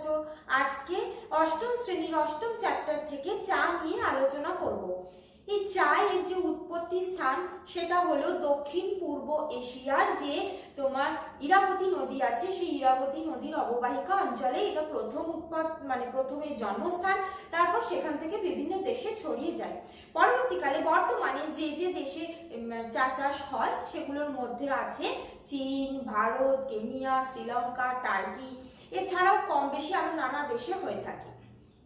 আছো আজকে অষ্টম শ্রেণির অষ্টম চ্যাপ্টার থেকে চা নিয়ে আলোচনা করব। এই চায়ের যে উৎপত্তি স্থান, সেটা হলো দক্ষিণ পূর্ব এশিয়ার যে তোমার ইরাবতী নদী আছে, সেই ইরাবতী নদীর অববাহিকা অঞ্চলে এটা প্রথম উৎপাদ মানে প্রথমে জন্মস্থান, তারপর সেখান থেকে বিভিন্ন দেশে ছড়িয়ে যায়। পরবর্তীকালে বর্তমানে যে যে দেশে চা চাষ হয়, সেগুলোর মধ্যে আছে চীন, ভারত, কেনিয়া, শ্রীলঙ্কা, টার্কি এছাড়াও কম বেশি আরও নানা দেশে হয়ে থাকে।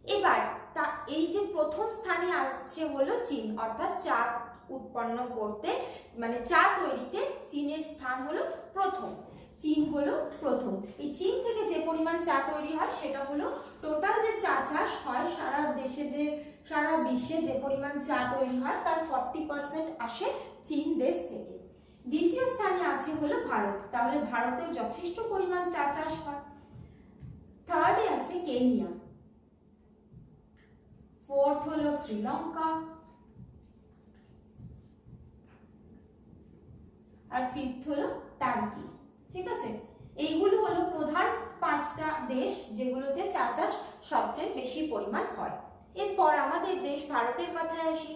এবার তা এই যে প্রথম স্থানে আসছে হলো চীন, অর্থাৎ চা উৎপন্ন করতে মানে চা তৈরিতে চীনের স্থান হলো প্রথম। চীন হলো প্রথম। এই চীন থেকে যে পরিমাণ চা তৈরি হয়, সেটা হলো টোটাল যে চা চাষ হয়, সারা দেশে যে, সারা বিশ্বে যে পরিমাণ চা তৈরি হয়, তার ফর্টি পার্সেন্ট আসে চীন দেশ থেকে। দ্বিতীয় স্থানে আছে হলো ভারত। তাহলে ভারতেও যথেষ্ট পরিমাণ চা চাষ হয়। থার্ডে আছে কেনিয়া ফোর্থ হলো শ্রীলঙ্কা আর ফিফথ হলো টার্কি ঠিক আছে? এইগুলো হলো প্রধান পাঁচটা দেশ যেগুলোতে চা চাষ সবচেয়ে বেশি পরিমাণ হয়। এরপর আমাদের দেশ ভারতের কথায় আসি।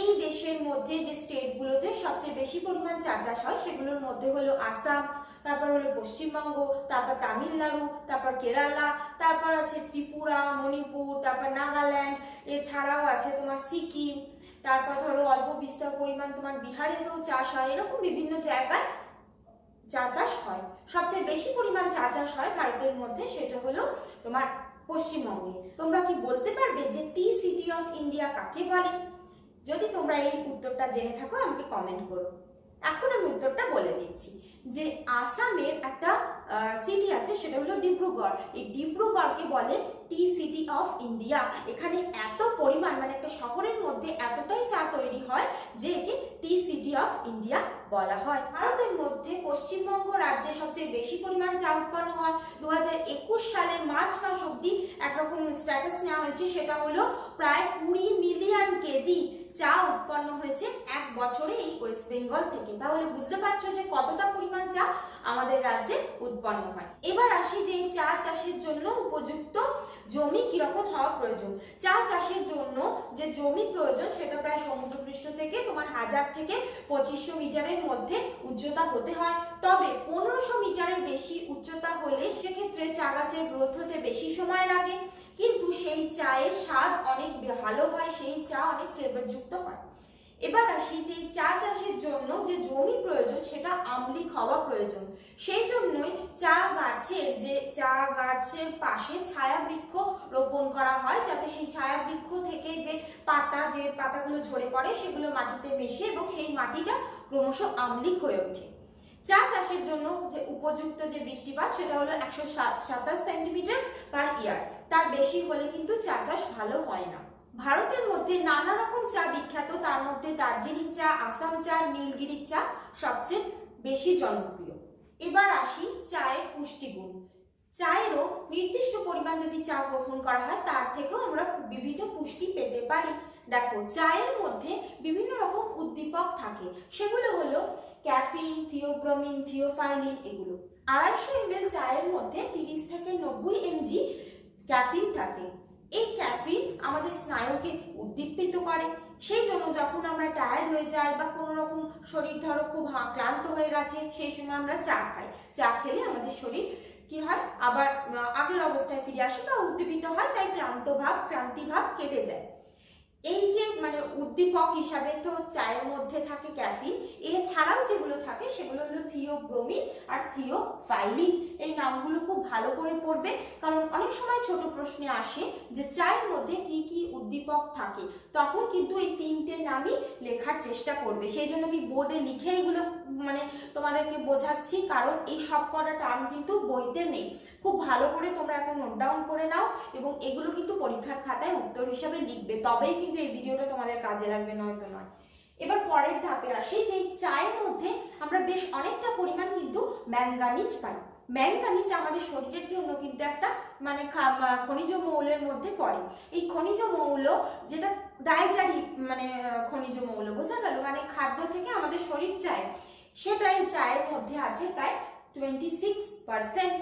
এই দেশের মধ্যে যে স্টেটগুলোতে সবচেয়ে বেশি পরিমাণ চা চাষ হয় সেগুলোর মধ্যে হলো আসাম তারপর হলো পশ্চিমবঙ্গ, তারপর তামিলনাড়ু, তারপর কেরালা, তারপর আছে ত্রিপুরা, মণিপুর, তারপর নাগাল্যান্ড, এছাড়াও আছে তোমার সিকিম, তারপর ধরো অল্প বিস্তর পরিমাণ তোমার বিহারেতেও চাষ হয়, এরকম বিভিন্ন জায়গায় চা চাষ হয়। সবচেয়ে বেশি পরিমাণ চা চাষ হয় ভারতের মধ্যে সেটা হলো তোমার পশ্চিমবঙ্গে। তোমরা কি বলতে পারবে যে টি সিটি অফ ইন্ডিয়া কাকে বলে? যদি তোমরা এই উত্তরটা জেনে থাকো, আমাকে কমেন্ট করো। এখন আমি উত্তরটা বলে দিচ্ছি যে আসামের একটা সিটি আছে, সেটা হলো ডিব্রুগড়। এই ডিব্রুগড়কে বলে টি সিটি অফ ইন্ডিয়া। এখানে এত পরিমাণ মানে একটা শহরের মধ্যে এতটাই চা তৈরি হয় যে একে টি সিটি অফ ইন্ডিয়া বলা হয়। ভারতের মধ্যে পশ্চিমবঙ্গ রাজ্যে সবচেয়ে বেশি পরিমাণ চা উৎপন্ন হয়। দু হাজার একুশ সালের মার্চ মাস অব্দি একরকম স্ট্যাটাস নেওয়া হয়েছে, সেটা হলো প্রায় কুড়ি মিলিয়ন কেজি চা উৎপন্ন হয়েছে এক বছরে এই ওয়েস্ট বেঙ্গল থেকে। তাহলে বুঝতে পারছ যে কতটা পরিমাণ চা আমাদের রাজ্যে উৎপন্ন হয়। এবার আসি যে এই চা চাষের জন্য উপযুক্ত জমি কীরকম হওয়া প্রয়োজন। চা চাষের জন্য যে জমি প্রয়োজন, সেটা প্রায় সমুদ্রপৃষ্ঠ থেকে তোমার হাজার থেকে পঁচিশশো মিটারের মধ্যে উচ্চতা হতে হয়। তবে পনেরোশো মিটারের বেশি উচ্চতা হলে সেক্ষেত্রে চা গাছের গ্রোথ হতে বেশি সময় লাগে। কিন্তু সেই চায়ের স্বাদ অনেক ভালো হয়, সেই চা অনেক ফ্লেভারযুক্ত হয়। এবার আসি যে চা চাষের জন্য যে জমি প্রয়োজন, সেটা আম্লিক হওয়া প্রয়োজন। সেই জন্যই চা গাছের যে, চা গাছের পাশে ছায়া বৃক্ষ রোপণ করা হয়, যাতে সেই ছায়া বৃক্ষ থেকে যে পাতা, যে পাতাগুলো ঝরে পড়ে, সেগুলো মাটিতে মেশে এবং সেই মাটিটা ক্রমশ আম্লিক হয়ে ওঠে। চা চাষের জন্য যে উপযুক্ত যে বৃষ্টিপাত, সেটা হলো একশো সাতাশ সেন্টিমিটার পার ইয়ার। তার বেশি হলে কিন্তু চা চাষ ভালো হয় না। ভারতের মধ্যে নানা রকম চা বিখ্যাত, তার মধ্যে দার্জিলিং চা, আসাম চা, নীলগিরি চা সবচেয়ে বেশি জনপ্রিয়। এবার আসি চায়ের পুষ্টিগুণ। চায়েরও নির্দিষ্ট পরিমাণ যদি চা গ্রহণ করা হয়, তার থেকেও আমরা বিভিন্ন পুষ্টি পেতে পারি। দেখো, চায়ের মধ্যে বিভিন্ন রকম উদ্দীপক থাকে। সেগুলো হলো ক্যাফিন, থিওব্রোমিন, থিওফাইলিন এগুলো। আড়াইশো এমএল চায়ের মধ্যে তিরিশ থেকে নব্বই এমজি ক্যাফিন থাকে। এই ক্যাফিন আমাদের স্নায়ুকে উদ্দীপিত করে। সেই জন্য যখন আমরা টায়ার্ড হয়ে যাই বা কোনো রকম শরীর ধরো খুব ক্লান্ত হয়ে গেছে, সেই সময় আমরা চা খাই। চা খেলে আমাদের শরীর কি হয়? আবার আগের অবস্থায় ফিরে আসে বা উদ্দীপিত হয়, তাই ক্লান্ত ভাব, ক্লান্তি ভাব কেটে যায়। এই যে মানে উদ্দীপক হিসাবে তো চায়ের মধ্যে থাকে ক্যাফিন, এছাড়াও যেগুলো থাকে সেগুলো হলো থিও থিওব্রোমিন আর থিও থিওফাইলিন। এই নামগুলো খুব ভালো করে পড়বে, কারণ অনেক সময় ছোট প্রশ্নে আসে যে চায়ের মধ্যে কি কি উদ্দীপক থাকে, তখন কিন্তু এই তিনটে নামই লেখার চেষ্টা করবে। সেই জন্য আমি বোর্ডে লিখে এগুলো মানে তোমাদেরকে বোঝাচ্ছি, কারণ এই সব কটা টার্ম কিন্তু বইতে নেই। খুব ভালো করে তোমরা এখন নোট ডাউন করে নাও এবং এগুলো কিন্তু পরীক্ষার খাতায় উত্তর হিসাবে লিখবে, তবেই কিন্তু এই ভিডিওটা তোমাদের কাজে লাগবে, নয়তো নয়। এবার পরের ধাপে আসি, যে চায়ের মধ্যে আমরা বেশ অনেকটা পরিমাণ কিন্তু ম্যাঙ্গানিজ পাই। ম্যাঙ্গানিজ আমাদের শরীরের জন্য কিন্তু একটা মানে খনিজ মৌলের মধ্যে পড়ে। এই খনিজ মৌল যেটা ডায়েটারি মানে খনিজ মৌল, বোঝা গেল? মানে খাদ্য থেকে আমাদের শরীর চায়। সেটা এই চায়ের মধ্যে আছে প্রায় টোয়েন্টি সিক্স পার্সেন্ট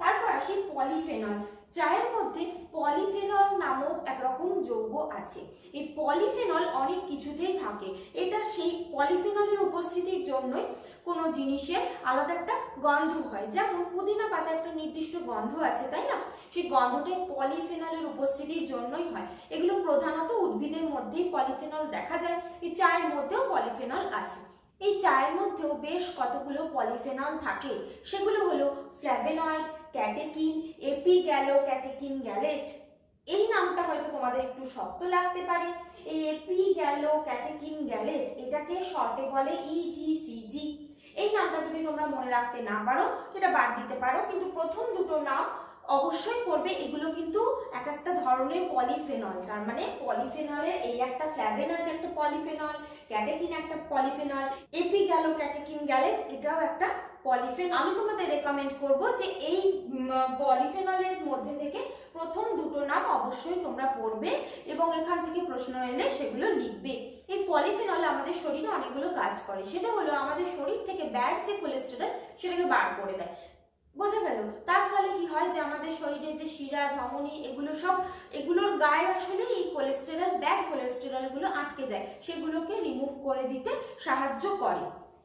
তারপর আসি পলিফেনল। চায়ের মধ্যে পলিফেনল নামক একরকম যৌগ আছে। এই পলিফেনল অনেক কিছুতেই থাকে। এটা সেই পলিফেনলের উপস্থিতির জন্যই কোনো জিনিসের আলাদা একটা গন্ধ হয়। যেমন পুদিনা পাতা একটা নির্দিষ্ট গন্ধ আছে, তাই না? সেই গন্ধটা পলিফেনলের উপস্থিতির জন্যই হয়। এগুলো প্রধানত উদ্ভিদের মধ্যেই পলিফেনল দেখা যায়। এই চায়ের মধ্যেও পলিফেনল আছে। এই চায়ের মধ্যেও বেশ কতগুলো পলিফেনল থাকে। সেগুলো হলো ফ্ল্যাভেনয়েড ক্যাটেকিন এপিগ্যালো ক্যাটেকিন গ্যালেট। এই নামটা হয়তো তোমাদের একটু শক্ত লাগতে পারে। এই এপি এপিগ্যালো ক্যাটেকিন গ্যালেট, এটাকে শর্টে বলে E ইজিসিজি এই নামটা যদি তোমরা মনে রাখতে না পারো এটা বাদ দিতে পারো, কিন্তু প্রথম দুটো নাম অবশ্যই পড়বে। এগুলো কিন্তু এক একটা ধরনের পলিফেনল, তার মানে পলিফেনলের এই একটা ফ্ল্যাভেনয়েড একটা পলিফেনল, ক্যাটেকিন একটা polyphenol, epi epigallocatechin gallate, এটাও একটা পলিফেন আমি তোমাদের রেকমেন্ড করব যে এই পলিফেনলের মধ্যে থেকে প্রথম দুটো নাম অবশ্যই তোমরা পড়বে এবং এখান থেকে প্রশ্ন এলে সেগুলো লিখবে। এই পলিফেনল আমাদের শরীরে অনেকগুলো কাজ করে। সেটা হলো আমাদের শরীর থেকে ব্যাড যে কোলেস্টেরল সেটাকে বার করে দেয়। বোঝা গেল? তার ফলে কি হয় যে আমাদের শরীরে যে শিরা, ধমনি এগুলো সব, এগুলোর গায়ে আসলে এই কোলেস্টেরল ব্যাড কোলেস্টেরলগুলো আটকে যায়। সেগুলোকে রিমুভ করে দিতে সাহায্য করে।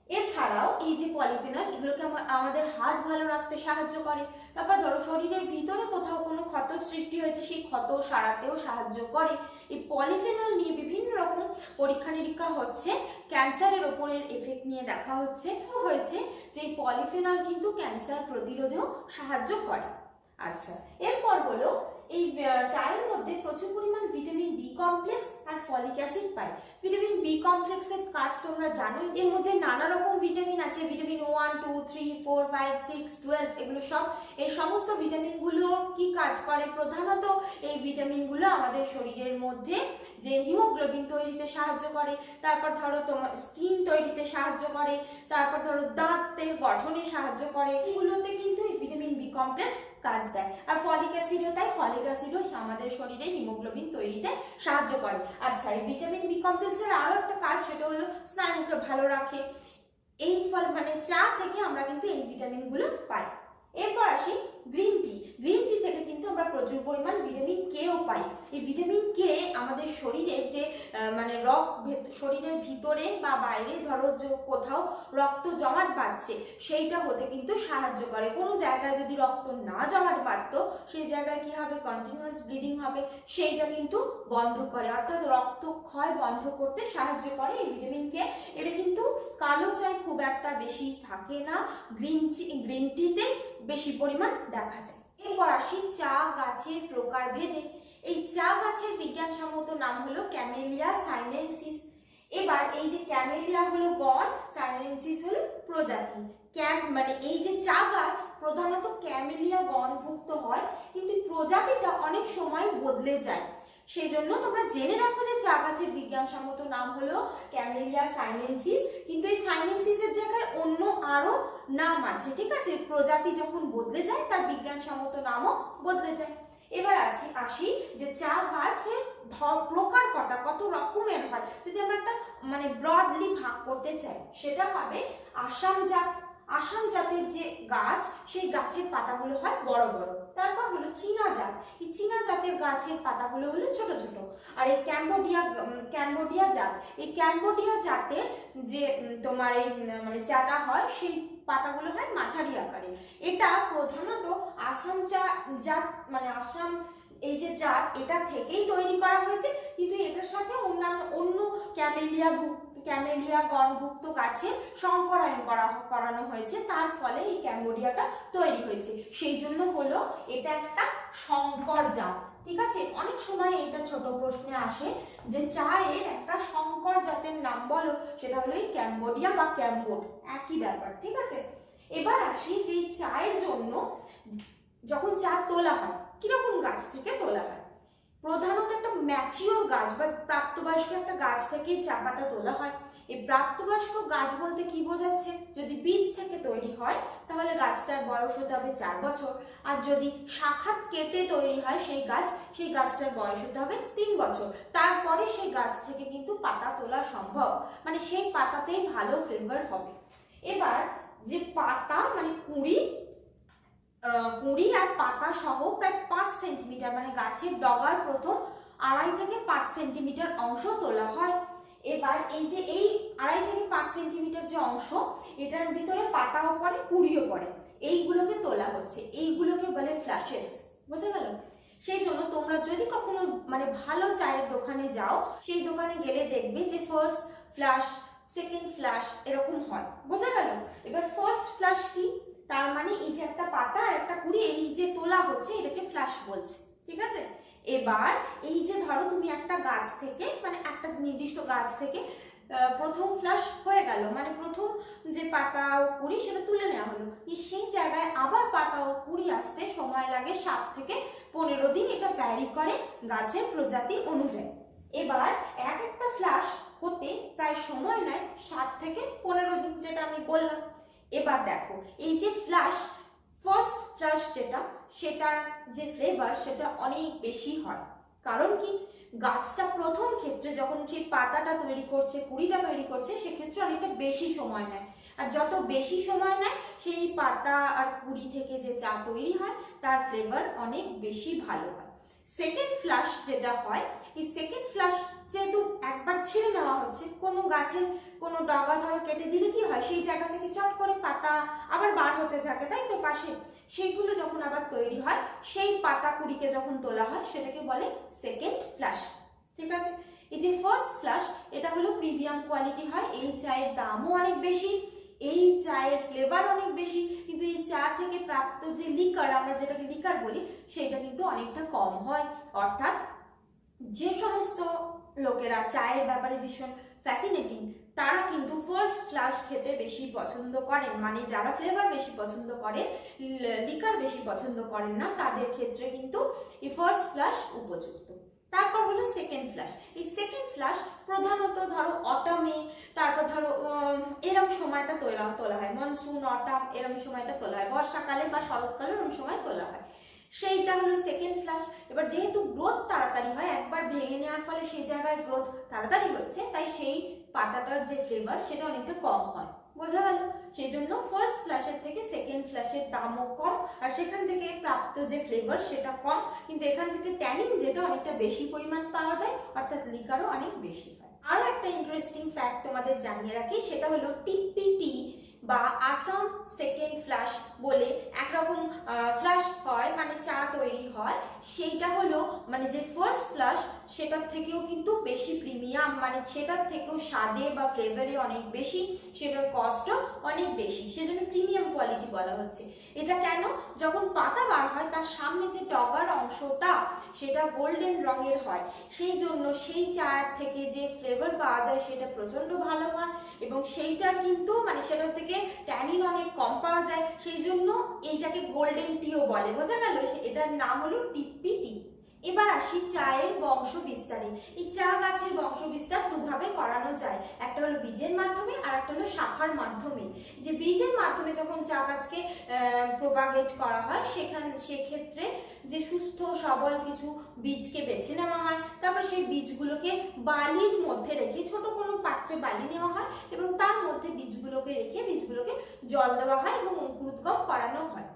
এছাড়াও এই যে পলিফেনল এগুলোকে আমাদের হার্ট ভালো রাখতে সাহায্য করে। তারপর ধরো শরীরের ভিতরে কোথাও কোনো ক্ষত সৃষ্টি হয়েছে, সেই ক্ষত সারাতেও সাহায্য করে। এই পলিফেনল নিয়ে বিভিন্ন রকম পরীক্ষা নিরীক্ষা হচ্ছে, ক্যান্সারের ওপরের এফেক্ট নিয়ে দেখা হচ্ছে। হয়েছে যে এই পলিফেনল কিন্তু ক্যান্সার প্রতিরোধেও সাহায্য করে। আচ্ছা এরপর হলো এই চায়ের মধ্যে প্রচুর পরিমাণ ভিটামিন বি কমপ্লেক্স আর ফলিক অ্যাসিড পাই ভিটামিন বি কমপ্লেক্সের কাজ তোমরা জানো এর মধ্যে নানা রকম ভিটামিন আছে vitamin one two three four five six twelve এগুলো সব। এই সমস্ত ভিটামিনগুলো কি কাজ করে? প্রধানত এই ভিটামিনগুলো আমাদের শরীরের মধ্যে যে হিমোগ্লোবিন তৈরিতে সাহায্য করে, তারপর ধরো তোমার স্কিন তৈরিতে সাহায্য করে, তারপর ধরো দাঁতের গঠনে সাহায্য করে, এগুলোতে কিন্তু ভিটামিন বি কমপ্লেক্স কাজ দেয়। আর ফলিক অ্যাসিডও তাই, ফলিক অ্যাসিডও আমাদের শরীরে হিমোগ্লোবিন তৈরিতে সাহায্য করে। আচ্ছা এই ভিটামিন বি কমপ্লেক্সের আরও একটা কাজ, সেটা হলো স্নায়ুকে ভালো রাখে। এই ফল মানে চা থেকে আমরা কিন্তু এই ভিটামিনগুলো পাই। এরপর আসি গ্রিন টি গ্রিন টি থেকে কিন্তু আমরা প্রচুর পরিমাণ ভিটামিন কেও পাই। এই ভিটামিন কে আমাদের শরীরের যে মানে রক্ত শরীরের ভিতরে বা বাইরে ধরো যে কোথাও রক্ত জমাট বাঁধছে, সেইটা হতে কিন্তু সাহায্য করে। কোনো জায়গায় যদি রক্ত না জমাট বাঁধতো, সেই জায়গায় কি হবে? কন্টিনিউয়াস ব্লিডিং হবে। সেইটা কিন্তু বন্ধ করে। অর্থাৎ রক্ত ক্ষয় বন্ধ করতে সাহায্য করে এই ভিটামিন কে এটা কিন্তু কালো চায় খুব একটা বেশি থাকে না। গ্রিন গ্রিন টিতে বেশি পরিমাণ দেখা যায়। এরপর আসি চা গাছের প্রকার ভেদে এই চা গাছের বিজ্ঞানসম্মত নাম হলো ক্যামেলিয়া সাইনেন্সিস। এবার এই যে ক্যামেলিয়া হলো গণ সাইনেন্সিস হলো প্রজাতি। ক্যাম মানে এই যে চা গাছ প্রধানত ক্যামেলিয়া গণভুক্ত হয়, কিন্তু প্রজাতিটা অনেক সময় বদলে যায়। সেই জন্য তোমরা জেনে রাখো যে চা গাছের বিজ্ঞানসম্মত নাম হলো ক্যামেলিয়া সাইনেন্সিস কিন্তু এই সাইনেন্সিসের জায়গায় অন্য আরও নাম আছে, ঠিক আছে? প্রজাতি যখন বদলে যায়, তার বিজ্ঞানসম্মত নামও বদলে যায়। এবার আছি, আসি যে চা গাছের প্রকার কটা, কত রকমের হয়? যদি আমরা একটা মানে ব্রডলি ভাগ করতে চাই, সেটা হবে আসাম জাত, আসাম জাতের যে গাছ, সেই গাছের পাতাগুলো হয় বড় বড়। তারপর হলো চীনা জাত। এই চীনা জাতের গাছের পাতাগুলো হলো ছোট ছোট। আর এই ক্যাম্বোডিয়া ক্যাম্বোডিয়া জাত, এই ক্যাম্বোডিয়া জাতের যে তোমার এই মানে চাটা হয়, সেই পাতাগুলো হয় মাঝারি আকারের। এটা প্রধানত আসাম চা, জাত মানে আসাম এই যে জাত, এটা থেকেই তৈরি করা হয়েছে। কিন্তু এটার সাথে অন্যান্য, অন্য ক্যামেলিয়া ক্যামেলিয়া গণভুক্ত গাছের সংকরায়ন করা করানো হয়েছে। তার ফলে এই ক্যাম্বোডিয়াটা তৈরি হয়েছে। সেই জন্য হলো এটা একটা সংকর জাত ঠিক আছে? অনেক সময় এটা ছোট প্রশ্নে আসে যে চায়ের একটা সংকর জাতের নাম বলো, সেটা হলো এই ক্যাম্বোডিয়া বা ক্যাম্বোড একই ব্যাপার। ঠিক আছে? এবার আসি যে চায়ের জন্য যখন চা তোলা হয়, কীরকম গাছ থেকে তোলা হয়? প্রধানত একটা ম্যাচিওর গাছ বা প্রাপ্তবয়স্ক একটা গাছ থেকে চা পাতা তোলা হয়। এই প্রাপ্তবয়স্ক গাছ বলতে কি বোঝাচ্ছে? যদি বীজ থেকে তৈরি হয়, তাহলে গাছটার বয়স হতে হবে চার বছর। আর যদি শাখাত কেটে তৈরি হয় সেই গাছ, সেই গাছটার বয়স হতে হবে তিন বছর। তারপরে সেই গাছ থেকে কিন্তু পাতা তোলা সম্ভব। মানে সেই পাতাতেই ভালো ফ্লেভার হবে। এবার যে পাতা মানে কুঁড়ি কুঁড়ি আর পাতা সহ প্রায় পাঁচ সেন্টিমিটার মানে গাছের ডগার প্রথম আড়াই থেকে পাঁচ সেন্টিমিটার অংশ তোলা হয়। এবার এই যে এই আড়াই থেকে পাঁচ সেন্টিমিটার যে অংশ, এটার ভিতরে পাতাও পড়ে কুড়িও পড়ে। এইগুলোকে তোলা হচ্ছে। এইগুলোকে বলে ফ্ল্যাশেস বোঝা গেল? সেই জন্য তোমরা যদি কখনো মানে ভালো চায়ের দোকানে যাও, সেই দোকানে গেলে দেখবে যে ফার্স্ট ফ্ল্যাশ সেকেন্ড ফ্ল্যাশ এরকম হয়। বোঝা গেল? এবার ফার্স্ট ফ্ল্যাশ কি? তার মানে এই যে একটা পাতা আর একটা কুড়ি, এই যে তোলা হচ্ছে, এটাকে ফ্ল্যাশ বলছে, ঠিক আছে? এবার এই যে ধরো তুমি একটা গাছ থেকে মানে একটা নির্দিষ্ট গাছ থেকে প্রথম ফ্ল্যাশ হয়ে গেল মানে প্রথম যে পাতা ও কুড়ি সেটা তুলে নেওয়া হলো। সেই জায়গায় আবার পাতা ও কুড়ি আসতে সময় লাগে সাত থেকে পনেরো দিন, এটা ভ্যারি করে গাছের প্রজাতি অনুযায়ী। এবার এক একটা ফ্ল্যাশ হতে প্রায় সময় নেয় সাত থেকে পনেরো দিন, যেটা আমি বললাম। এবার দেখো, এই যে ফ্লাশ ফার্স্ট ফ্লাশ যেটা, সেটার যে ফ্লেভার সেটা অনেক বেশি হয়। কারণ কি? গাছটা প্রথম ক্ষেত্রে যখন সেই পাতাটা তৈরি করছে, কুড়িটা তৈরি করছে, সেক্ষেত্রে অনেকটা বেশি সময় নেয়। আর যত বেশি সময় নেয়, সেই পাতা আর কুড়ি থেকে যে চা তৈরি হয়, তার ফ্লেভার অনেক বেশি ভালো হয়। সেকেন্ড ফ্লাশ যেটা হয়, এই সেকেন্ড ফ্লাশ যেহেতু একবার ছিঁড়ে নেওয়া হচ্ছে, কোনো গাছের কোনো ডগা ধরো কেটে দিলে কি হয়, সেই জায়গা থেকে চট করে পাতা আবার বার হতে থাকে, তাই তো পাশে? সেইগুলো যখন আবার তৈরি হয়, সেই পাতা কুড়িকে যখন তোলা হয়, সেটাকে বলে সেকেন্ড ফ্ল্যাশ ঠিক আছে? এই যে ফার্স্ট ফ্লাশ এটা হলো প্রিমিয়াম কোয়ালিটি হয় এই চায়ের দামও অনেক বেশি এই চায়ের ফ্লেভার অনেক বেশি, কিন্তু এই চা থেকে প্রাপ্ত যে লিকার আমরা যেটাকে লিকার বলি সেটা কিন্তু অনেকটা কম হয়। অর্থাৎ যে সমস্ত লোকেরা চায়ের ব্যাপারে ভীষণ ফ্যাসিনেটিং তারা কিন্তু ফার্স্ট ফ্লাশ খেতে বেশি পছন্দ করেন। মানে যারা ফ্লেভার বেশি পছন্দ করে লিকার বেশি পছন্দ করেন না, তাদের ক্ষেত্রে কিন্তু এই ফার্স্ট ফ্লাশ উপযুক্ত। তারপর হলো সেকেন্ড ফ্ল্যাশ এই সেকেন্ড ফ্ল্যাশ প্রধানত ধরো অটামে তারপর ধরো এরম সময়টা তোলা তোলা হয়। মনসুন অটাম এরম সময়টা তোলা হয়। বর্ষাকালে বা শরৎকালে এরম সময় তোলা হয়। সেইটা হলো সেকেন্ড ফ্ল্যাশ এবার যেহেতু গ্রোথ তাড়াতাড়ি হয়, একবার ভেঙে নেওয়ার ফলে সেই জায়গায় গ্রোথ তাড়াতাড়ি হচ্ছে, তাই সেই পাতাটার যে ফ্লেভার সেটা অনেকটা কম হয়। বোঝা গেল? সেই জন্য ফার্স্ট ফ্ল্যাশের থেকে সেকেন্ড ফ্ল্যাশের দামও কম, আর সেখান থেকে প্রাপ্ত যে ফ্লেভার সেটা কম। কিন্তু এখান থেকে ট্যানিং যেটা অনেকটা বেশি পরিমাণ পাওয়া যায়, অর্থাৎ লিকারও অনেক বেশি হয়। আরও একটা ইন্টারেস্টিং ফ্যাক্ট তোমাদের জানিয়ে রাখি, সেটা হলো টিপিটি বা আসাম সেকেন্ড ফ্ল্যাশ বলে একরকম ফ্ল্যাশ হয় মানে চা তৈরি হয়। সেইটা হলো মানে যে ফার্স্ট ফ্ল্যাশ সেটার থেকেও কিন্তু বেশি প্রিমিয়াম মানে সেটার থেকেও স্বাদে বা ফ্লেভারে অনেক বেশি, সেটার কস্টও অনেক বেশি। সেজন্য প্রিমিয়াম কোয়ালিটি বলা হচ্ছে। এটা কেন? যখন পাতা বার হয়, তার সামনে যে ডগার অংশটা, সেটা গোল্ডেন রঙের হয়। সেই জন্য সেই চায়ের থেকে যে ফ্লেভার পাওয়া যায়, সেটা প্রচণ্ড ভালো হয় এবং সেইটার কিন্তু মানে সেটার থেকে ট্যানিন অনেক কম পাওয়া যায়। সেই জন্য এইটাকে গোল্ডেন টিও বলে। বোঝা গেল? এটার নাম হলো টিপ্পি টি এবার আসি চায়ের বংশ বিস্তারে এই চা গাছের বংশ বিস্তার দুভাবে করানো যায়। একটা হলো বীজের মাধ্যমে, আর একটা হলো শাখার মাধ্যমে। যে বীজের মাধ্যমে যখন চা গাছকে প্রোপাগেট করা হয়, সেখান, সেক্ষেত্রে যে সুস্থ, সবল কিছু বীজকে বেছে নেওয়া হয়, তারপর সেই বীজগুলোকে বালির মধ্যে রেখে, ছোট কোনো পাত্রে বালি নেওয়া হয় এবং তার মধ্যে বীজগুলোকে রেখে, বীজগুলোকে জল দেওয়া হয় এবং অঙ্কুরোদ্গম করানো হয়।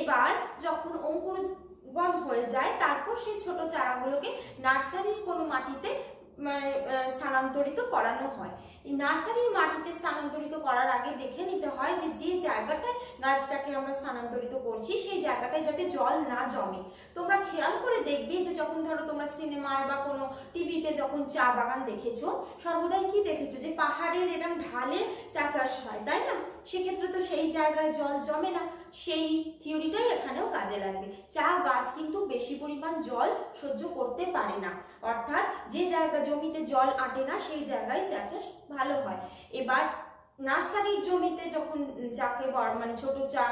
এবার যখন অঙ্কুরোদ্গম হয়ে যায় তারপর সেই ছোট চারাগুলোকে নার্সারির কোনো মাটিতে মানে স্থানান্তরিত করানো হয়। নার্সারির মাটিতে স্থানান্তরিত করার আগে দেখে নিতে হয় যে যে জায়গাটায় গাছটাকে আমরা স্থানান্তরিত করছি, সেই জায়গাটায় যাতে জল না জমে। তোমরা খেয়াল করে দেখবে যে যখন ধরো তোমরা সিনেমায় বা কোনো টিভিতে যখন চা বাগান দেখেছ, সর্বদাই কি দেখেছ যে পাহাড়ের এরকম ঢালে চা চাষ হয়, তাই না? সেক্ষেত্রে তো সেই জায়গায় জল জমে না। সেই থিওরিটাই এখানেও কাজে লাগবে। চা গাছ কিন্তু বেশি পরিমাণ জল সহ্য করতে পারে না। অর্থাৎ যে জায়গা জমিতে জল আটে না, সেই জায়গায় চা চাষ ভালো হয়। এবার নার্সারির জমিতে যখন বড় মানে ছোট চা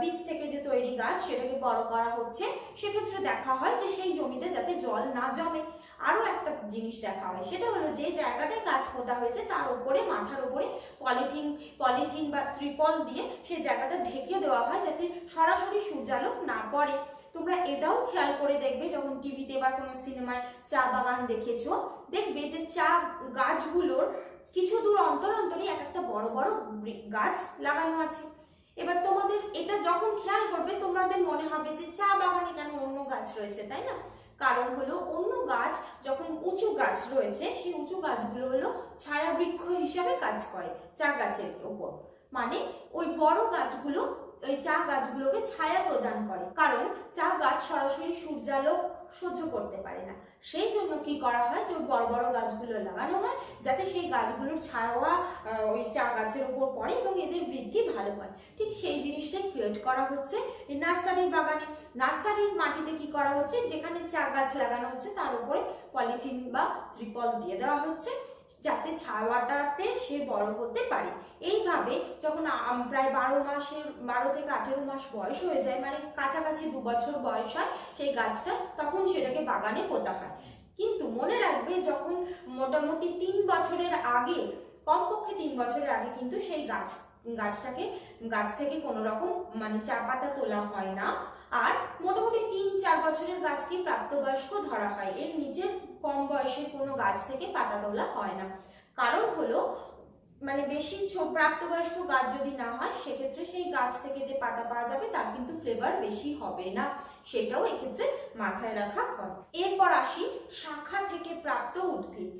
বীজ থেকে যে তৈরি গাছ সেটাকে বড় করা হচ্ছে, সেক্ষেত্রে দেখা হয় যে সেই জমিতে যাতে জল না জমে। আরও একটা জিনিস দেখা হয়, সেটা হলো যে জায়গাটায় গাছ পোতা হয়েছে, তার উপরে, মাথার উপরে পলিথিন পলিথিন বা ত্রিপল দিয়ে সেই জায়গাটা ঢেকে দেওয়া হয় যাতে সরাসরি সূর্যালোক না পড়ে। তোমরা এটাও খেয়াল করে দেখবে যখন টিভিতে বা কোনো সিনেমায় চা বাগান দেখেছ। দেখবে যে চা গাছগুলোর কিছু দূর অন্তর অন্তরে এক একটা বড় বড় গাছ লাগানো আছে। এবার তোমাদের এটা যখন খেয়াল করবে, তোমাদের মনে হবে যে চা বাগানে কেন অন্য গাছ রয়েছে, তাই না? কারণ হলো অন্য গাছ যখন উঁচু গাছ রয়েছে, সেই উঁচু গাছগুলো হলো ছায়া বৃক্ষ হিসাবে কাজ করে চা গাছের ওপর। মানে ওই বড় গাছগুলো ওই চা গাছগুলোকে ছায়া প্রদান করে। কারণ চা গাছ সরাসরি সূর্যালোক সহ্য করতে পারে না। সেই জন্য কি করা হয়? যে বড় বড় গাছগুলো লাগানো হয়, যাতে সেই গাছগুলোর ছায়া ওই চা গাছের উপর পড়ে এবং এদের বৃদ্ধি ভালো হয়। ঠিক সেই জিনিসটাই ক্রিয়েট করা হচ্ছে এই নার্সারির বাগানে। নার্সারির মাটিতে কি করা হচ্ছে? যেখানে চা গাছ লাগানো হচ্ছে, তার উপরে পলিথিন বা ত্রিপল দিয়ে দেওয়া হচ্ছে। যাতে ছাওয়াটাতে সে বড় হতে পারে। এইভাবে যখন প্রায় বারো মাসের বারো থেকে আঠেরো মাস বয়স হয়ে যায় মানে কাছাকাছি দু বছর বয়স হয় সেই গাছটা, তখন সেটাকে বাগানে পোতা হয়। কিন্তু মনে রাখবে যখন মোটামুটি তিন বছরের আগে, কমপক্ষে তিন বছরের আগে কিন্তু সেই গাছ, গাছটাকে, গাছ থেকে কোনো রকম মানে চা পাতা তোলা হয় না। আর মোটামুটি তিন, চার বছরের গাছকে প্রাপ্তবয়স্ক ধরা হয়। এর নিচের কম বয়সের কোনো গাছ থেকে পাতা তোলা হয় না। কারণ হলো মানে বেশি প্রাপ্তবয়স্ক গাছ যদি না হয়, সেক্ষেত্রে সেই গাছ থেকে যে পাতা পাওয়া যাবে, তার কিন্তু ফ্লেভার বেশি হবে না। সেটাও এক্ষেত্রে মাথায় রাখা হয়। এরপর আসি শাখা থেকে প্রাপ্ত উদ্ভিদ।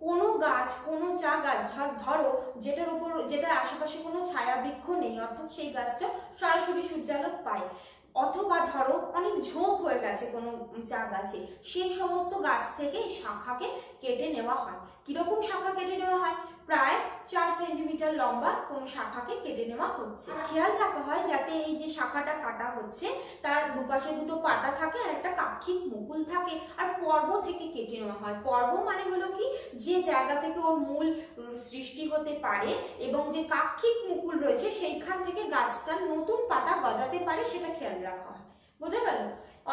কোনো গাছ, কোনো চা গাছ ধরো, যেটার উপর, যেটার আশেপাশে কোনো ছায়া বৃক্ষ নেই, অর্থাৎ সেই গাছটা সরাসরি সূর্যালোক পায়। অথবা ধরো অনেক ঝোঁক হয়ে গেছে কোনো চা গাছে, সেই সমস্ত গাছ থেকে শাখাকে কেটে নেওয়া হয়। কীরকম শাখা কেটে নেওয়া হয়? প্রায় চার সেন্টিমিটার লম্বা কোনো শাখাকে কেটে নেওয়া হচ্ছে। খেয়াল রাখা হয় যাতে এই যে শাখাটা কাটা হচ্ছে, তার দুপাশে দুটো পাতা থাকে আর একটা কাক্ষিক মুকুল থাকে আর পর্ব থেকে কেটে নেওয়া হয়। পর্ব মানে হলো কি? যে জায়গা থেকে ওর মূল সৃষ্টি হতে পারে এবং যে কাক্ষিক মুকুল রয়েছে, সেইখান থেকে গাছটার নতুন পাতা গজাতে পারে সেটা খেয়াল রাখা হয়। বোঝা গেল?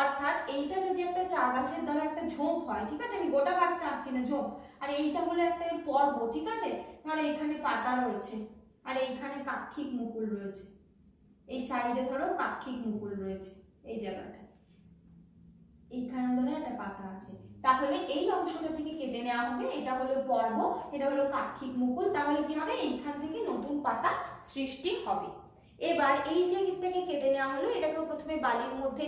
অর্থাৎ এইটা যদি একটা চা গাছের দ্বারা একটা ঝোপ হয়, ঠিক আছে? আমি গোটা গাছটা আঁকছি না, ঝোপ। আর এইটা হলো একটা পর্ব, ঠিক আছে? ধরো এখানে পাতা রয়েছে, আর এইখানে কাক্ষিক মুকুল রয়েছে। এই সাইডে ধরো কাক্ষিক মুকুল রয়েছে, এই জায়গাটা এইখানে ধরো একটা পাতা আছে। তাহলে এই অংশটা থেকে কেটে নেওয়া হবে, এটা হলো পর্ব, এটা হলো কাক্ষিক মুকুল, তাহলে কি হবে? এইখান থেকে নতুন পাতা সৃষ্টি হবে। এবার এই যে থেকে কেটে নেওয়া হলো এটাকে প্রথমে বালির মধ্যে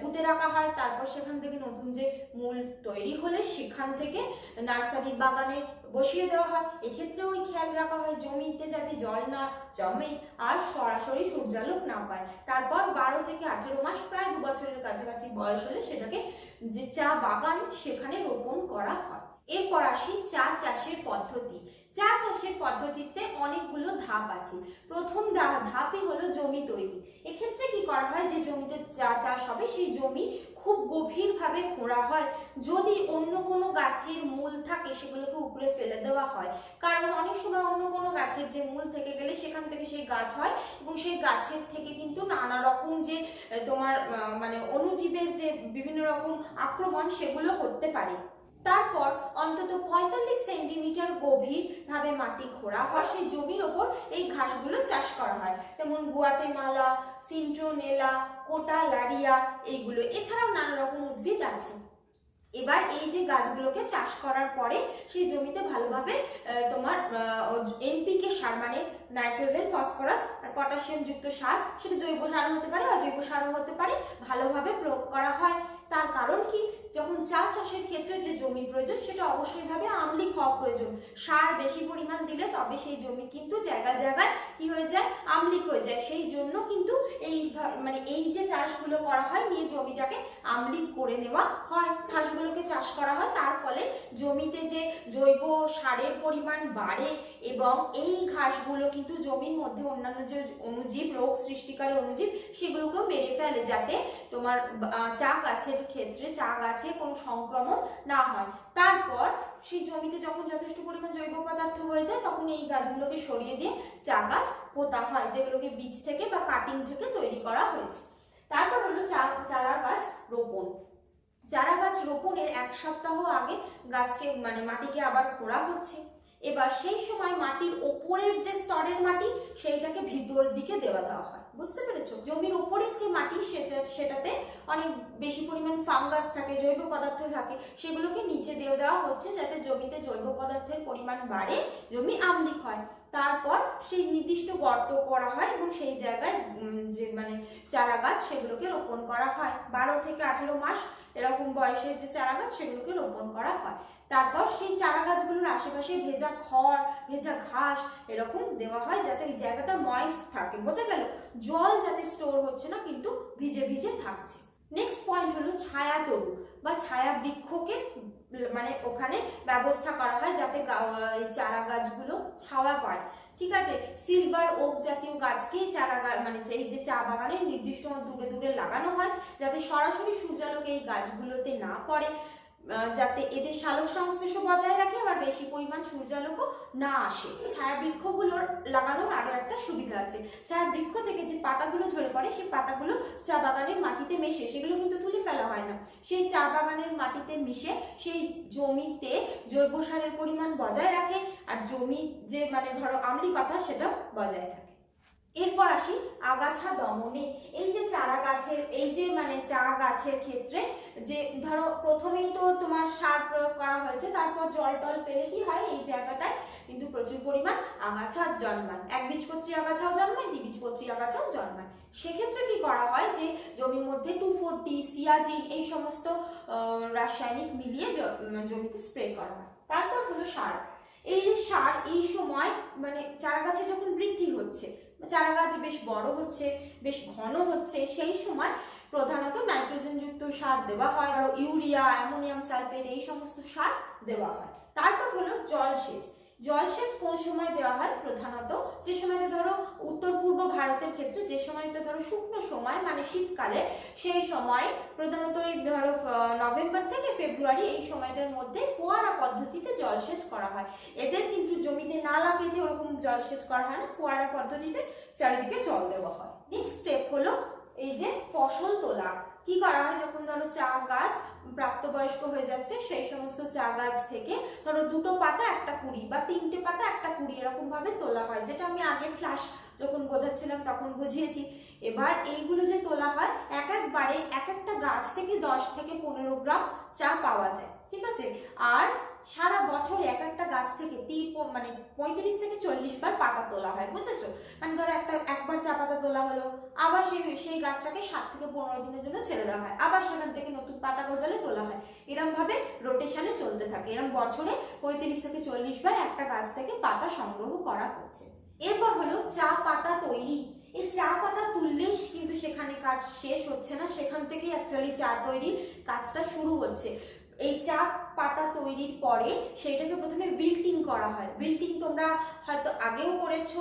পুঁতে রাখা হয়, তারপর সেখান থেকে নতুন যে মূল তৈরি হলে সেখান থেকে নার্সারির বাগানে বসিয়ে দেওয়া হয়। এক্ষেত্রেও ওই খেয়াল রাখা হয়, জমিতে যাতে জল না জমে আর সরাসরি সূর্যালোক না পায়। তারপর বারো থেকে আঠেরো মাস, প্রায় দু বছরের কাছাকাছি বয়স হলে সেটাকে যে চা বাগান সেখানে রোপণ করা হয়। এরপর আসি চা চাষের পদ্ধতি। চা চাষের পদ্ধতিতে অনেকগুলো ধাপ আছে। প্রথম ধাপই হলো জমি তৈরি। এক্ষেত্রে কি করা হয় যে জমিতে চা চাষ হবে সেই জমি খুব গভীরভাবে খোঁড়া হয়। যদি অন্য কোনো গাছের মূল থাকে সেগুলোকে উপরে ফেলে দেওয়া হয়। কারণ অনেক সময় অন্য কোনো গাছের যে মূল থেকে গেলে সেখান থেকে সেই গাছ হয় এবং সেই গাছের থেকে কিন্তু নানা রকম যে তোমার মানে অণুজীবের যে বিভিন্ন রকম আক্রমণ সেগুলো করতে পারে। তারপর অন্তত পঁয়তাল্লিশ সেন্টিমিটার গভীর ভাবে মাটি খোঁড়া হয়। সেই জমির ওপর এই ঘাসগুলো চাষ করা হয়। যেমন গুয়াটেমালা, সিন্ট্রোনেলা কোটালারিয়া এইগুলো। এছাড়াও নানা রকম উদ্ভিদ আছে। এবার এই যে গাছগুলোকে চাষ করার পরে সেই জমিতে ভালোভাবে তোমার এনপিকে সার মানে নাইট্রোজেন, ফসফরাস আর পটাশিয়াম যুক্ত সার, সেটা জৈব সারও হতে পারে, অজৈব সারও হতে পারে, ভালোভাবে প্রয়োগ করা হয়। তার কারণ কি? যখন চা চাষের ক্ষেত্রে যে জমি প্রয়োজন, সেটা অবশ্যই ভাবে আমলিক হওয়া প্রয়োজন। সার বেশি পরিমাণ দিলে তবে সেই জমি কিন্তু জায়গা জায়গায় কি হয়ে যায়? আমলিক হয়ে যায়। সেই জন্য কিন্তু এই মানে এই যে চাষগুলো করা হয়, নিয়ে জমিটাকে আমলিক করে নেওয়া হয়। ঘাসগুলোকে চাষ করা হয়, তার ফলে জমিতে যে জৈব সারের পরিমাণ বাড়ে এবং এই ঘাসগুলো কিন্তু জমির মধ্যে অন্যান্য যে অনুজীব, রোগ সৃষ্টিকারী অনুজীব, সেগুলোকেও মেরে ফেলে যাতে তোমার চা গাছের ক্ষেত্রে চা গাছে কোনো সংক্রমণ না হয়। তারপর সেই জমিতে যখন যথেষ্ট পরিমাণ জৈব পদার্থ হয়ে যায়, তখন এই গাছগুলোকে সরিয়ে দিয়ে চা গাছ, পোতা হয়, যেগুলোকে বীজ থেকে বা কাটিং থেকে তৈরি করা হয়েছে। তারপর হলো চা, চারা গাছ রোপণ। চারা গাছ রোপণের এক সপ্তাহ আগে গাছকে মানে মাটিকে আবার খোঁড়া হচ্ছে। এবার সেই সময় মাটির ওপরের যে স্তরের মাটি, সেইটাকে ভিতরের দিকে দেওয়া দেওয়া হয়। বুঝতে পেরেছ? জমির ওপরের যে মাটি, সেটা, সেটাতে অনেক বেশি পরিমাণ ফাঙ্গাস থাকে, জৈব পদার্থ থাকে, সেগুলোকে নিচে দিয়ে দেওয়া হচ্ছে যাতে জমিতে জৈব পদার্থের পরিমাণ বাড়ে, জমি আমলিক হয়। তারপর সেই নির্দিষ্ট গর্ত করা হয় এবং সেই জায়গায় যে মানে চারা গাছ সেগুলোকে রোপণ করা হয়। বারো থেকে আঠেরো মাস এরকম বয়সের যে চারা গাছ সেগুলোকে রোপণ করা হয়। তারপর সেই চারা গাছগুলোর আশেপাশে ভেজা খড়, ভেজা ঘাস এরকম দেওয়া হয় যাতে ওই জায়গাটা ময়েস্ট থাকে। বোঝা গেল? জল যাতে স্টোর হচ্ছে না, কিন্তু ভিজে ভিজে থাকছে। নেক্সট পয়েন্ট হলো ছায়া তরু বা ছায়া বৃক্ষকে মানে ওখানে ব্যবস্থা করা হয় যাতে চারা গাছগুলো ছাওয়া পায়। ঠিক আছে? সিলভার ওক জাতীয় গাছকে চারা গাছ মানে এই যে চা বাগানের নির্দিষ্ট দূরে দূরে লাগানো হয় যাতে সরাসরি সূর্যালোক এই গাছগুলোতে না পড়ে। যাতে এদের সালোক সংশ্লেষও বজায় রাখে, আবার বেশি পরিমাণ সূর্যালোকও না আসে। ছায়া বৃক্ষগুলোর লাগানোর আরও একটা সুবিধা আছে। ছায়া বৃক্ষ থেকে যে পাতাগুলো ঝরে পড়ে, সেই পাতাগুলো চা বাগানের মাটিতে মেশে, সেগুলো কিন্তু তুলে ফেলা হয় না। সেই চা বাগানের মাটিতে মিশে, সেই জমিতে জৈব সারের পরিমাণ বজায় রাখে, আর জমি যে মানে ধরো আম্লিকতা সেটা বজায় থাকে। এরপর আসি আগাছা দমনে। এই যে চারা গাছের, এই যে মানে চা গাছের ক্ষেত্রে যে ধরো প্রথমেই তো তোমার সার প্রয়োগ করা হয়েছে, তারপর জল টল পেলে কি হয়? এই জায়গাটায় কিন্তু প্রচুর পরিমাণ আগাছা জন্মায়। একবীজপত্রী আগাছাও জন্মায় দ্বিবীজপত্রী আগাছাও জন্মায়। সেক্ষেত্রে কি করা হয় যে জমির মধ্যে টু ফোরটি সিয়াজিন এই সমস্ত রাসায়নিক মিলিয়ে জমিতে স্প্রে করা হয়। তারপর হলো সার। এই যে সার, এই সময় মানে চারা গাছে যখন বৃদ্ধি হচ্ছে চারা গাছ বেশ বড় হচ্ছে, বেশ ঘন হচ্ছে, সেই সময় প্রধানত নাইট্রোজেনযুক্ত সার দেওয়া হয় ইউরিয়া, অ্যামোনিয়াম সালফেট, এই সমস্ত সার দেওয়া হয়। তারপর হলো জলসেচ। জলসেচ কোন সময় দেওয়া হয়? প্রধানত যে সময়টা ধরো উত্তর পূর্ব ভারতের ক্ষেত্রে যে সময়টা ধরো শুকনো সময় মানে শীতকালে, সেই সময়, প্রধানত এই ধরো নভেম্বর থেকে ফেব্রুয়ারি এই সময়টার মধ্যে ফোয়ারা পদ্ধতিতে জলসেচ করা হয়। এদের কিন্তু জমিতে নালা কেটে ওরকম জলসেচ করা হয় না, ফোয়ারা পদ্ধতিতে চারিদিকে জল দেওয়া হয়। নেক্সট স্টেপ হলো এই যে ফসল তোলা। কি করা হয়? যখন ধরো চা গাছ প্রাপ্তবয়স্ক হয়ে যাচ্ছে, সেই সমস্ত চা গাছ থেকে ধরো দুটো পাতা, একটা কুড়ি বা তিনটে পাতা, একটা কুড়ি এরকম ভাবে তোলা হয়। যেটা আমি আগে ফ্ল্যাশ যখন বোঝাচ্ছিলাম তখন বুঝিয়েছি। এবার এইগুলো যে তোলা হয়, এক একবারে এক একটা গাছ থেকে দশ থেকে পনেরো গ্রাম চা পাওয়া যায়। ঠিক আছে? আর সারা বছরে এক একটা গাছ থেকে তি মানে পঁয়ত্রিশ থেকে চল্লিশ বার পাতা তোলা হয়, বুঝেছ? মানে ধরো একটা, একবার চা পাতা তোলা হলো, আবার সেই সেই গাছটাকে সাত থেকে পনেরো দিনের জন্য ছেড়ে দেওয়া হয়, আবার সেখান থেকে নতুন পাতা গজালে তোলা হয়। এরমভাবে রোটেশনে চলতে থাকে, এরম বছরে পঁয়ত্রিশ থেকে চল্লিশ বার একটা গাছ থেকে পাতা সংগ্রহ করা হচ্ছে। এরপর হলো চা পাতা তৈরি। এই চা পাতা তুললেই কিন্তু সেখানে কাজ শেষ হচ্ছে না, সেখান থেকেই অ্যাকচুয়ালি চা তৈরির কাজটা শুরু হচ্ছে। এই চা পাতা তৈরির পরে সেটাকে প্রথমে বিল্টিং করা হয়। বিল্টিং তোমরা হয়তো আগেও করেছ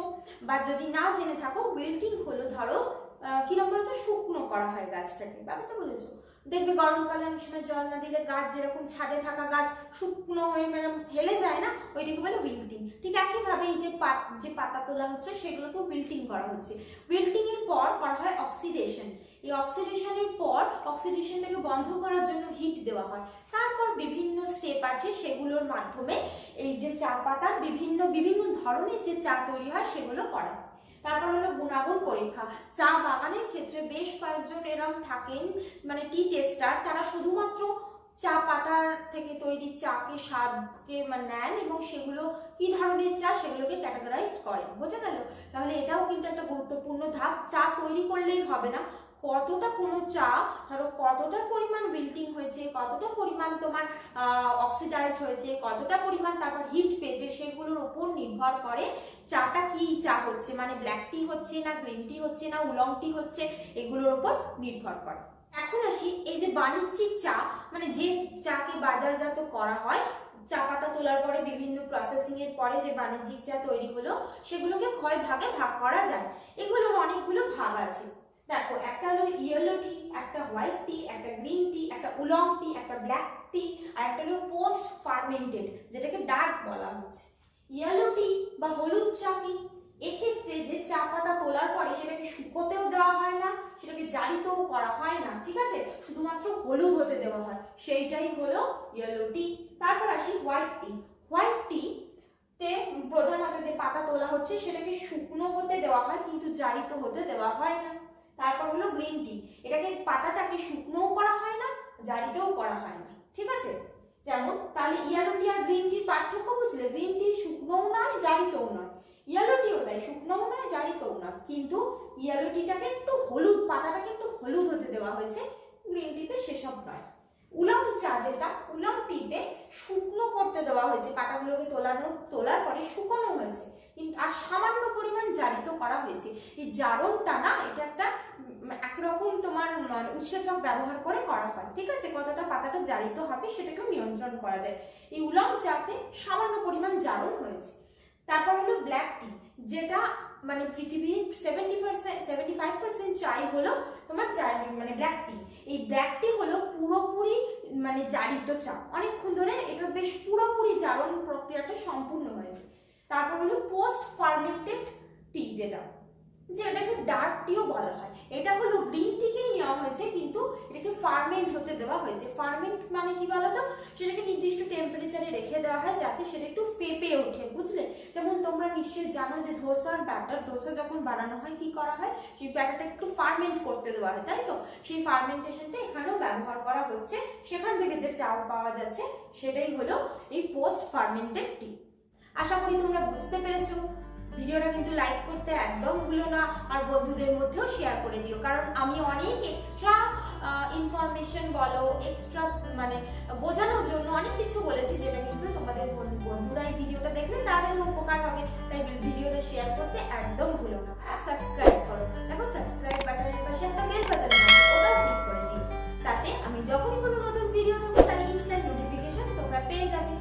বা যদি না জেনে থাকো বিল্টিং হলো ধরো আহ, কীরকম বলতো? শুকনো করা হয় গাছটাকে। ব্যাপারটা বুঝেছ? দেখবে গরমকালে অনেক সময় জল না দিলে গাছ যেরকম ছাদে থাকা গাছ শুকনো হয়ে মানে হেলে যায় না ওইটাকে বলে উইল্টিং ঠিক একইভাবে এই যে পাত যে পাতা তোলা হচ্ছে সেগুলোকেও উইল্টিং করা হচ্ছে। উইল্টিং এর পর করা হয় অক্সিডেশন এই অক্সিডেশনের পর অক্সিডেশনটাকে বন্ধ করার জন্য হিট দেওয়া হয়। তারপর বিভিন্ন স্টেপ আছে সেগুলোর মাধ্যমে এই যে চা পাতার বিভিন্ন বিভিন্ন ধরনের যে চা তৈরি হয় সেগুলো করা তারপর হলো গুণাগুণ পরীক্ষা। চা বাগানের ক্ষেত্রে বেশ কয়েকজন এরম থাকেন মানে টি টেস্টার তারা শুধুমাত্র চা পাতার থেকে তৈরি চাকে, স্বাদকে মানে নেন এবং সেগুলো কি ধরনের চা সেগুলোকে ক্যাটাগরাইজ করেন। বোঝা গেল? তাহলে এটাও কিন্তু একটা গুরুত্বপূর্ণ ধাপ। চা তৈরি করলেই হবে না। কতটা কোনো চা ধরো কতটা পরিমাণ বিল্ডিং হয়েছে, কতটা পরিমাণ তোমার অক্সিডাইজ হয়েছে, কতটা পরিমাণ তারপর হিট পেয়েছে, সেগুলোর উপর নির্ভর করে চাটা কি চা হচ্ছে? মানে ব্ল্যাক টি হচ্ছে না গ্রিন টি হচ্ছে না, উলং টি হচ্ছে, এগুলোর উপর নির্ভর করে। এখন আসি, এই যে বাণিজ্যিক চা মানে যে চাকে বাজারজাত করা হয়, চা পাতা তোলার পরে বিভিন্ন প্রসেসিং এর পরে যে বাণিজ্যিক চা তৈরি হলো, সেগুলোকে কয় ভাগে ভাগ করা যায়। এগুলোর অনেকগুলো ভাগ আছে। দেখো, একটা হলো ইয়েলো টি একটা হোয়াইট টি একটা গ্রিন টি একটা উলং টি একটা ব্ল্যাক টি আর একটা হলো পোস্ট ফার্মেন্টেড যেটাকে ডার্ক বলা হচ্ছে। ইয়েলো টি বা হলুদ চা কি? এক্ষেত্রে যে চা পাতা তোলার পরে সেটাকে শুকোতেও দেওয়া হয় না, সেটাকে জারিতেও করা হয় না, ঠিক আছে? শুধুমাত্র হলুদ হতে দেওয়া হয়। সেইটাই হলো ইয়েলো টি তারপর আসি হোয়াইট টি হোয়াইট টি তে প্রধানত যে পাতা তোলা হচ্ছে, সেটাকে শুকনো হতে দেওয়া হয়, কিন্তু জারিত হতে দেওয়া হয় না। তারপর হলো গ্রিন টি এটাকে পাতাটাকে শুকনোও করা হয় না, জারিতেও করা হয় না। ঠিক আছে? যেমন, তাহলে ইয়েলো টি আর গ্রিন টির পার্থক্য বুঝলে গ্রিন টি শুকনোও নয়, জারিতেও নয়। ইয়েলো টিও তাই, শুকনোও নয়, জারিতেও নয়। কিন্তু ইয়েলো টিটাকে একটু হলুদ, পাতাটাকে একটু হলুদ হতে দেওয়া হয়েছে গ্রিন টিতে সেসব নয়। উলাম চা যেটা উলাম টিতে শুকনো করতে দেওয়া হয়েছে, পাতাগুলোকে তোলানো, তোলার পরে শুকনো হয়েছে। কিন্তু আর সামান্য পরিমাণ জারিত করা হয়েছে। এই জারণটা না এটা একটা একরকম তোমার মানে উৎসেচক ব্যবহার করে করা হয়। ঠিক আছে? কতটা পাতাটা জারিত হবে সেটাকেও নিয়ন্ত্রণ করা যায়। এই উলং চাতে সামান্য পরিমাণ জারণ হয়েছে। তারপর হলো ব্ল্যাক টি যেটা মানে পৃথিবীর seventy percent seventy five percent চাই হলো তোমার চা মানে ব্ল্যাক টি এই ব্ল্যাক টি হলো পুরোপুরি মানে জারিত চা অনেকক্ষণ ধরে এটা বেশ পুরোপুরি জারণ প্রক্রিয়াটা সম্পূর্ণ হয়েছে। তারপর হলো পোস্ট ফার্মেন্টেড টি যেটা যেটাকে ডার্ক টিও বলা হয়। এটা হলো গ্রিন টিকেই নেওয়া হয়েছে, কিন্তু এটাকে ফার্মেন্ট হতে দেওয়া হয়েছে। ফার্মেন্ট মানে কি বলতো? সেটাকে নির্দিষ্ট টেম্পারেচারে রেখে দেওয়া হয় যাতে সেটা একটু ফেপে ওঠে, বুঝলে? যেমন তোমরা নিশ্চয়ই জানো যে ধোসার ব্যাটার ধোসা যখন বানানো হয়, কি করা হয়? সেই ব্যাটারটা একটু ফার্মেন্ট করতে দেওয়া হয়, তাই তো? সেই ফার্মেন্টেশনটা এখানেও ব্যবহার করা হচ্ছে। সেখান থেকে যে চাল পাওয়া যাচ্ছে, সেটাই হলো এই পোস্ট ফার্মেন্টেড টি আশা করি তোমরা বুঝতে পেরেছ। ভিডিওটা কিন্তু লাইক করতে একদম ভুলো না, আর বন্ধুদের মধ্যেও শেয়ার করে দিও। কারণ আমি অনেক এক্সট্রা ইনফরমেশন বলো এক্সট্রা মানে বোঝানোর জন্য অনেক কিছু বলেছি, যেটা কিন্তু তোমাদের বন্ধুরা এই ভিডিওটা দেখলে তাদেরও উপকার হবে। তাই ভিডিওটা শেয়ার করতে একদম ভুলো না। আর সাবস্ক্রাইব করো। দেখো সাবস্ক্রাইব বাটনের পাশে একটা বেল বাটন আছে ওটা ক্লিক করে দিও। তাতে আমি যখনই কোনো নতুন ভিডিও দেবো, তার ইনস্ট্যান্ট নোটিফিকেশন তোমরা পেয়ে যাবে।